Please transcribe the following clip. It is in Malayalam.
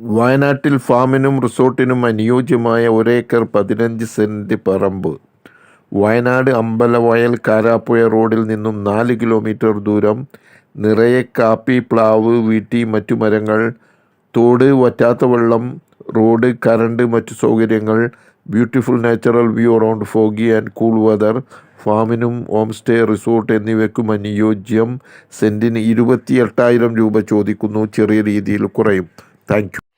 വയനാട്ടിൽ ഫാമിനും റിസോർട്ടിനും അനുയോജ്യമായ ഒരേക്കർ പതിനഞ്ച് സെന്റ് പറമ്പ്. വയനാട് അമ്പലവയൽ കാരാപ്പുഴ റോഡിൽ നിന്നും നാല് കിലോമീറ്റർ ദൂരം. നിറയെ കാപ്പി പ്ലാവ് വീട്ടി മറ്റു മരങ്ങൾ. തോട് വറ്റാത്ത വെള്ളം. റോഡ് കറണ്ട് മറ്റു സൗകര്യങ്ങൾ. Beautiful natural view around foggy and cool weather. ഫാമിനും home stay resort എന്നിവയ്ക്കും അനുയോജ്യം. സെന്റിന് ഇരുപത്തി എട്ടായിരം രൂപ ചോദിക്കുന്നു. ചെറിയ രീതിയിൽ കുറയും. Thank you.